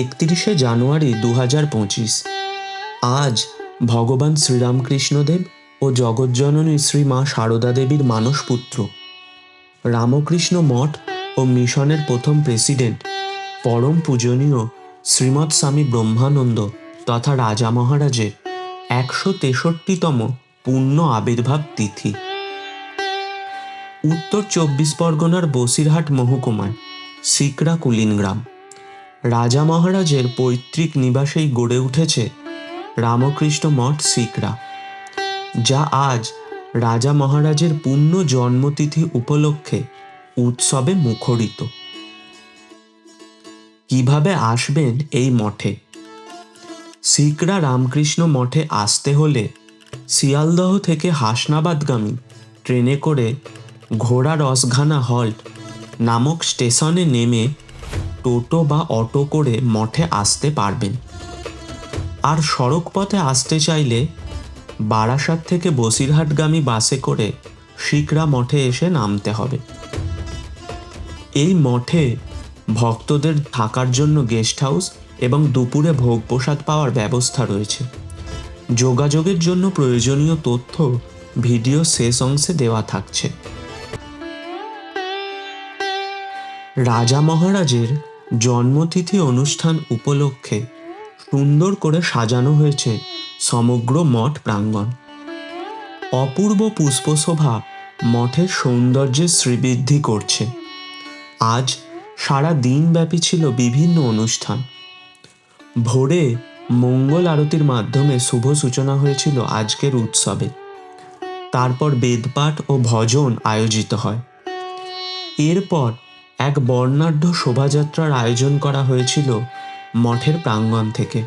একত্রিশে জানুয়ারি দু পঁচিশ। আজ ভগবান শ্রীরামকৃষ্ণদেব ও জগজ্জননী শ্রী মা সারদা দেবীর মানসপুত্র। রামকৃষ্ণ মঠ ও মিশনের প্রথম প্রেসিডেন্ট, পরম পূজনীয় শ্রীমৎ স্বামী ব্রহ্মানন্দ তথা রাজা মহারাজের একশো তেষট্টিতম পূর্ণ আবির্ভাব তিথি। উত্তর চব্বিশ পরগনার বসিরহাট মহকুমায় সিকরা কুলিন গ্রাম। রাজা মহারাজের পৈতৃক নিবাসেই গড়ে উঠেছে রামকৃষ্ণ মঠ সিকরা, যা আজ রাজা মহারাজের পূর্ণ জন্মতিথি উপলক্ষে উৎসবে মুখরিত। কীভাবে আসবেন এই মঠে? সিকরা রামকৃষ্ণ মঠে আসতে হলে শিয়ালদহ থেকে হাসনাবাদগামী ট্রেনে করে ঘোড়া রসঘানা হল্ট নামক স্টেশনে নেমে টোটো বা অটো করে মঠে আসতে পারবেন। আর সড়ক পথে আসতে চাইলে বারাসাত থেকে বসিরহাটগামী বাসে করে শিকরা মঠে এসে নামতে হবে। এই মঠে ভক্তদের থাকার জন্য গেস্ট হাউস এবং দুপুরে ভোগ প্রসাদ পাওয়ার ব্যবস্থা রয়েছে। যোগাযোগের জন্য প্রয়োজনীয় তথ্য ভিডিও শেষ অংশে দেওয়া থাকছে। রাজা মহারাজের জন্মতিথি অনুষ্ঠান উপলক্ষে সুন্দর করে সাজানো হয়েছে সমগ্র মঠ প্রাঙ্গণ। অপূর্ব পুষ্পশোভা মঠের সৌন্দর্যের শ্রীবৃদ্ধি করছে। আজ সারা দিনব্যাপী ছিল বিভিন্ন অনুষ্ঠান। ভোরে মঙ্গল আরতির মাধ্যমে শুভ সূচনা হয়েছিল আজকের উৎসবে। তারপর বেদপাঠ ও ভজন আয়োজিত হয়। এরপর এক বর্ণাঢ্য শোভাযাত্রার আয়োজন করা হয়েছিল মঠের প্রাঙ্গণ থেকে।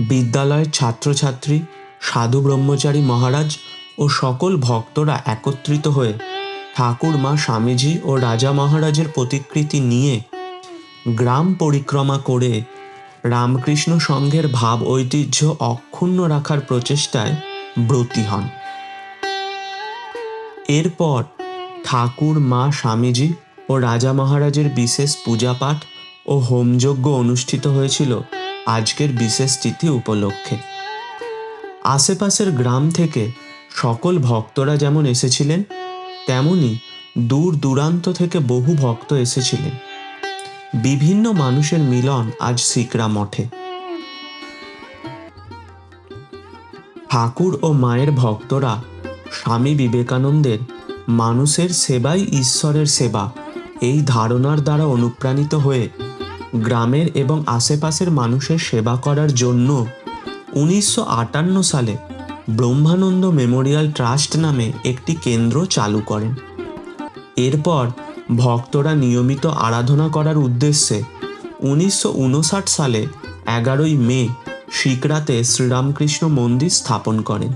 বিদ্যালয়ের ছাত্রছাত্রী, সাধু ব্রহ্মচারী মহারাজ ও সকল ভক্তরা একত্রিত হয়ে ঠাকুর মা স্বামীজি ও রাজা মহারাজের প্রতিকৃতি নিয়ে গ্রাম পরিক্রমা করে রামকৃষ্ণ সংঘের ভাব ঐতিহ্য অক্ষুণ্ণ রাখার প্রচেষ্টায় ব্রতী হন। এরপর ঠাকুর, মা, স্বামীজি ও রাজা মহারাজের বিশেষ পূজাপাঠ ও হোমযজ্ঞ অনুষ্ঠিত হয়েছিল আজকের বিশেষ তিথি উপলক্ষে। আশেপাশের গ্রাম থেকে সকল ভক্তরা যেমন এসেছিলেন, তেমনি দূর দূরান্ত থেকে বহু ভক্ত এসেছিলেন। বিভিন্ন মানুষের মিলন আজ সিকরা মঠে। ঠাকুর ও মায়ের ভক্তরা স্বামী বিবেকানন্দের মানুষের সেবাই ঈশ্বরের সেবা। এই ধারণার দ্বারা অনুপ্রাণিত হয়ে গ্রামের এবং আশেপাশের মানুষের সেবা করার জন্য উনিশশো আটান্ন সালে ব্রহ্মানন্দ মেমোরিয়াল ট্রাস্ট নামে একটি কেন্দ্র চালু করেন। এরপর ভক্তরা নিয়মিত আরাধনা করার উদ্দেশ্যে উনিশশো উনষাট সালে এগারোই মে শিকরাতে শ্রীরামকৃষ্ণ মন্দির স্থাপন করেন।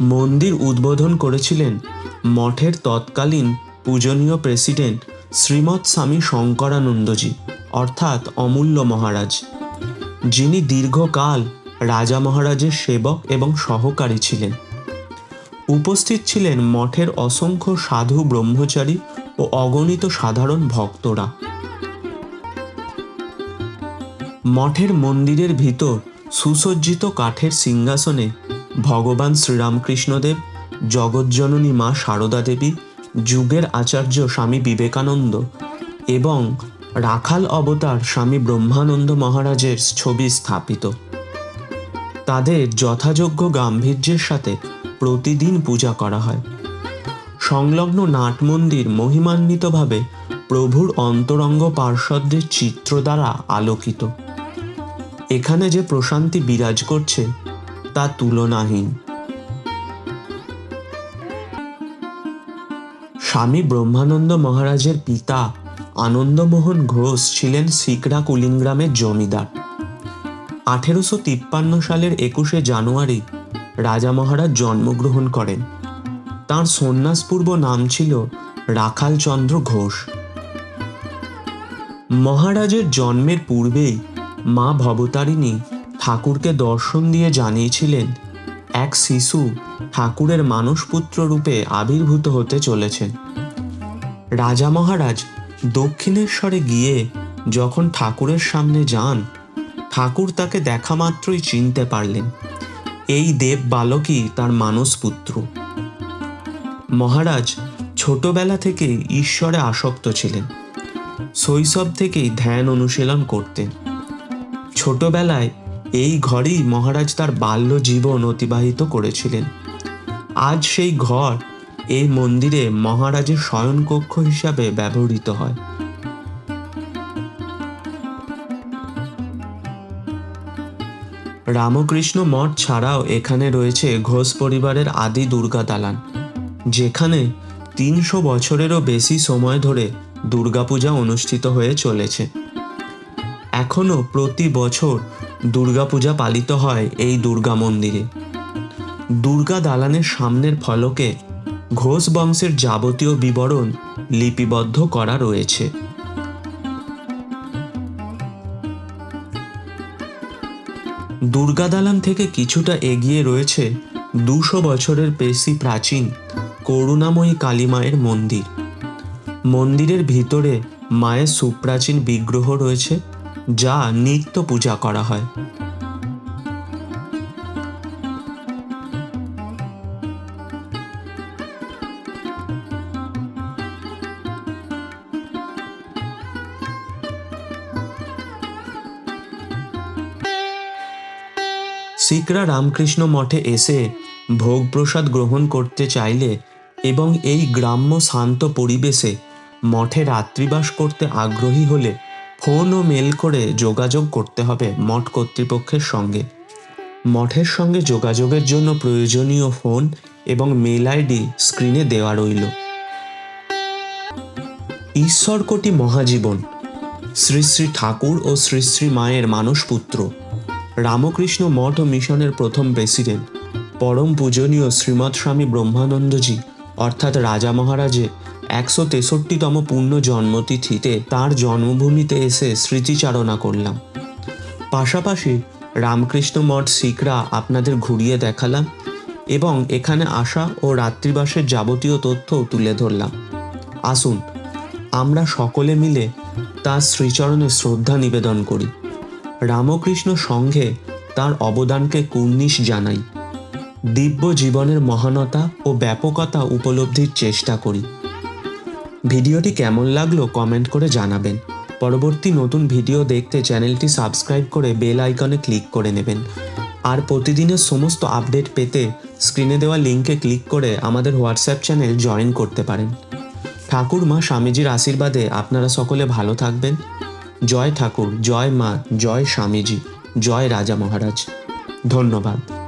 মন্দির উদ্বোধন করেছিলেন মঠের তৎকালীন পূজনীয় প্রেসিডেন্ট শ্রীমৎ স্বামী শঙ্করানন্দজি, অর্থাৎ অমূল্য মহারাজ, যিনি দীর্ঘকাল রাজা মহারাজের সেবক এবং সহকারী ছিলেন। উপস্থিত ছিলেন মঠের অসংখ্য সাধু ব্রহ্মচারী ও অগণিত সাধারণ ভক্তরা। মঠের মন্দিরের ভিতর সুসজ্জিত কাঠের সিংহাসনে ভগবান শ্রীরামকৃষ্ণদেব জগজ্জননী মা সারদা দেবী, যুগের আচার্য স্বামী বিবেকানন্দ এবং রাখাল অবতার স্বামী ব্রহ্মানন্দ মহারাজের ছবি স্থাপিত। তাদের যথাযোগ্য গাম্ভীর্যের সাথে প্রতিদিন পূজা করা হয়। সংলগ্ন নাট মন্দির মহিমান্বিতভাবে প্রভুর অন্তরঙ্গ পার্শ্বদের চিত্র দ্বারা আলোকিত। এখানে যে প্রশান্তি বিরাজ করছে, তা তুলনাহীন। স্বামী ব্রহ্মানন্দ মহারাজের পিতা আনন্দমোহন ঘোষ ছিলেন সিকরা কুলিংগ্রামের জমিদার। আঠেরোশো তিপ্পান্ন সালের একুশে জানুয়ারি রাজা মহারাজ জন্মগ্রহণ করেন। তাঁর সন্ন্যাসপূর্ব নাম ছিল রাখাল চন্দ্র ঘোষ। মহারাজের জন্মের পূর্বেই মা ভবতারিণী ঠাকুরকে দর্শন দিয়ে জানিয়েছিলেন, এক শিশু ঠাকুরের মানসপুত্র রূপে আবির্ভূত হতে চলেছেন। রাজা মহারাজ দক্ষিণেশ্বরে গিয়ে যখন ঠাকুরের সামনে যান, ঠাকুর তাকে দেখা মাত্রই চিনতে পারলেন। এই দেব বালকই তার মানস পুত্র মহারাজ ছোটবেলা থেকে ঈশ্বরে আসক্ত ছিলেন। শৈশব থেকেই ধ্যান অনুশীলন করতেন। ছোটবেলায় এই ঘরেই মহারাজ তার বাল্য জীবন অতিবাহিত করেছিলেন। আজ সেই ঘর এই মন্দিরে মহারাজের শয়নকক্ষ হিসাবে ব্যবহৃত হয়। রামকৃষ্ণ মঠ ছাড়াও এখানে রয়েছে ঘোষ পরিবারের আদি দুর্গা দালান, যেখানে তিনশো বছরেরও বেশি সময় ধরে দুর্গাপূজা অনুষ্ঠিত হয়ে চলেছে। এখনও প্রতি বছর দুর্গাপূজা পালিত হয় এই দুর্গা মন্দিরে। দুর্গা দালানের সামনের ফলকে ঘোষ বংশের যাবতীয় বিবরণ লিপিবদ্ধ করা রয়েছে। দুর্গা দালান থেকে কিছুটা এগিয়ে রয়েছে দুশো বছরের বেশি প্রাচীন করুণাময়ী কালী মায়ের মন্দির। মন্দিরের ভিতরে মায়ের সুপ্রাচীন বিগ্রহ রয়েছে, যা নিত্য পূজা করা হয়। শিখরা রামকৃষ্ণ মঠে এসে ভোগ প্রসাদ গ্রহণ করতে চাইলে এবং এই গ্রাম্য শান্ত পরিবেশে মঠে রাত্রিবাস করতে আগ্রহী হলে ফোন ও মেল করে যোগাযোগ করতে হবে মঠ কর্তৃপক্ষের সঙ্গে। মঠের সঙ্গে যোগাযোগের জন্য প্রয়োজনীয় ফোন এবং মেল আইডি স্ক্রিনে দেওয়া রইল। ঈশ্বর কোটি মহাজীবন, শ্রী শ্রী ঠাকুর ও শ্রী শ্রী মায়ের মানসপুত্র। রামকৃষ্ণ মঠ ও মিশনের প্রথম প্রেসিডেন্ট, পরম পূজনীয় শ্রীমৎ স্বামী ব্রহ্মানন্দজি, অর্থাৎ রাজা মহারাজে একশো তেষট্টিতম পূর্ণ জন্মতিথিতে তার জন্মভূমিতে এসে স্মৃতিচারণা করলাম। পাশাপাশি রামকৃষ্ণ মঠ শিখরা আপনাদের ঘুরিয়ে দেখালাম এবং এখানে আসা ও রাত্রিবাসের যাবতীয় তথ্যও তুলে ধরলাম। আসুন, আমরা সকলে মিলে তার শ্রীচরণে শ্রদ্ধা নিবেদন করি। রামকৃষ্ণ সংঘে তার অবদানকে কুর্নিশ জানাই। দিব্য জীবনের মহানতা ও ব্যাপকতা উপলব্ধির চেষ্টা করি। ভিডিওটি কেমন লাগল কমেন্ট করে জানাবেন। পরবর্তী নতুন ভিডিও দেখতে চ্যানেলটি সাবস্ক্রাইব করে বেল আইকনে ক্লিক করে নেবেন। আর প্রতিদিনের সমস্ত আপডেট পেতে স্ক্রিনে দেওয়া লিঙ্কে ক্লিক করে আমাদের হোয়াটসঅ্যাপ চ্যানেল জয়েন করতে পারেন। ঠাকুর মা স্বামীজির আশীর্বাদে আপনারা সকলে ভালো থাকবেন। জয় ঠাকুর জয় মা জয় স্বামীজি জয় রাজা মহারাজ। ধন্যবাদ।